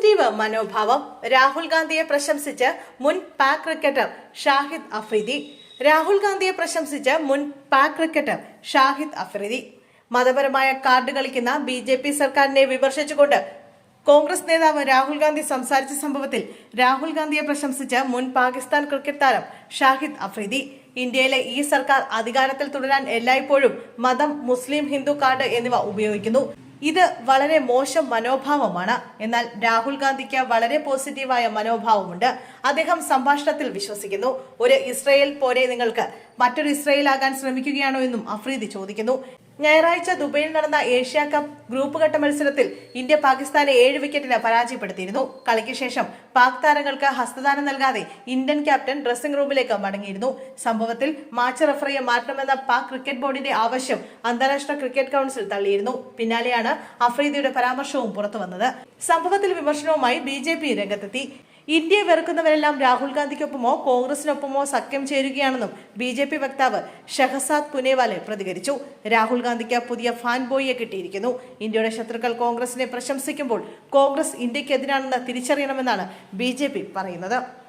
Positive മനോഭാവം രാഹുൽ ഗാന്ധിയെ പ്രശംസിച്ച് മുൻ പാക് ക്രിക്കറ്റർ ഷാഹിദ് അഫ്രീദി. രാഹുൽ ഗാന്ധിയെ പ്രശംസിച്ച് മുൻ പാക് ക്രിക്കറ്റർ ഷാഹിദ് അഫ്രീദി. മതപരമായ കാർഡ് കളിക്കുന്ന ബി ജെ പി സർക്കാരിനെ വിമർശിച്ചുകൊണ്ട് കോൺഗ്രസ് നേതാവ് രാഹുൽ ഗാന്ധി സംസാരിച്ച സംഭവത്തിൽ രാഹുൽ ഗാന്ധിയെ പ്രശംസിച്ച് മുൻ പാകിസ്ഥാൻ ക്രിക്കറ്റ് താരം ഷാഹിദ് അഫ്രീദി. ഇന്ത്യയിലെ ഈ സർക്കാർ അധികാരത്തിൽ തുടരാൻ എല്ലായ്പ്പോഴും മതം മുസ്ലിം ഹിന്ദു കാർഡ് എന്നിവ ഉപയോഗിക്കുന്നു. ഇത് വളരെ മോശം മനോഭാവമാണ്. എന്നാൽ രാഹുൽ ഗാന്ധിക്ക് വളരെ പോസിറ്റീവായ മനോഭാവമുണ്ട്. അദ്ദേഹം സംഭാഷണത്തിൽ വിശ്വസിക്കുന്നു. ഒരു ഇസ്രയേൽ പോലെ നിങ്ങൾക്ക് മറ്റൊരു ഇസ്രയേൽ ആകാൻ ശ്രമിക്കുകയാണോ എന്നും അഫ്രീദി ചോദിക്കുന്നു. ഞായറാഴ്ച ദുബൈയിൽ നടന്ന ഏഷ്യ കപ്പ് ഗ്രൂപ്പ് ഘട്ട മത്സരത്തിൽ ഇന്ത്യ പാകിസ്ഥാനെ ഏഴ് വിക്കറ്റിന് പരാജയപ്പെടുത്തിയിരുന്നു. കളിക്ക് ശേഷം പാക് താരങ്ങൾക്ക് ഹസ്തദാനം നൽകാതെ ഇന്ത്യൻ ക്യാപ്റ്റൻ ഡ്രസ്സിംഗ് റൂമിലേക്ക് മടങ്ങിയിരുന്നു. സംഭവത്തിൽ മാച്ച് റഫറിയെ മാറ്റണമെന്ന പാക് ക്രിക്കറ്റ് ബോർഡിന്റെ ആവശ്യം അന്താരാഷ്ട്ര ക്രിക്കറ്റ് കൗൺസിൽ തള്ളിയിരുന്നു. പിന്നാലെയാണ് അഫ്രീദിയുടെ പരാമർശവും പുറത്തുവന്നത്. സംഭവത്തിൽ വിമർശനവുമായി ബി രംഗത്തെത്തി. ഇന്ത്യയെ വെറുക്കുന്നവരെല്ലാം രാഹുൽ ഗാന്ധിക്കൊപ്പമോ കോൺഗ്രസിനൊപ്പമോ സഖ്യം ചേരുകയാണെന്നും ബി ജെ പി വക്താവ് ഷഹസാദ് പുനേവാലെ പ്രതികരിച്ചു. രാഹുൽ ഗാന്ധിക്ക് പുതിയ ഫാൻ ബോയിയെ കിട്ടിയിരിക്കുന്നു. ഇന്ത്യയുടെ ശത്രുക്കൾ കോൺഗ്രസിനെ പ്രശംസിക്കുമ്പോൾ കോൺഗ്രസ് ഇന്ത്യക്കെതിരാണെന്ന് തിരിച്ചറിയണമെന്നാണ് ബി പറയുന്നത്.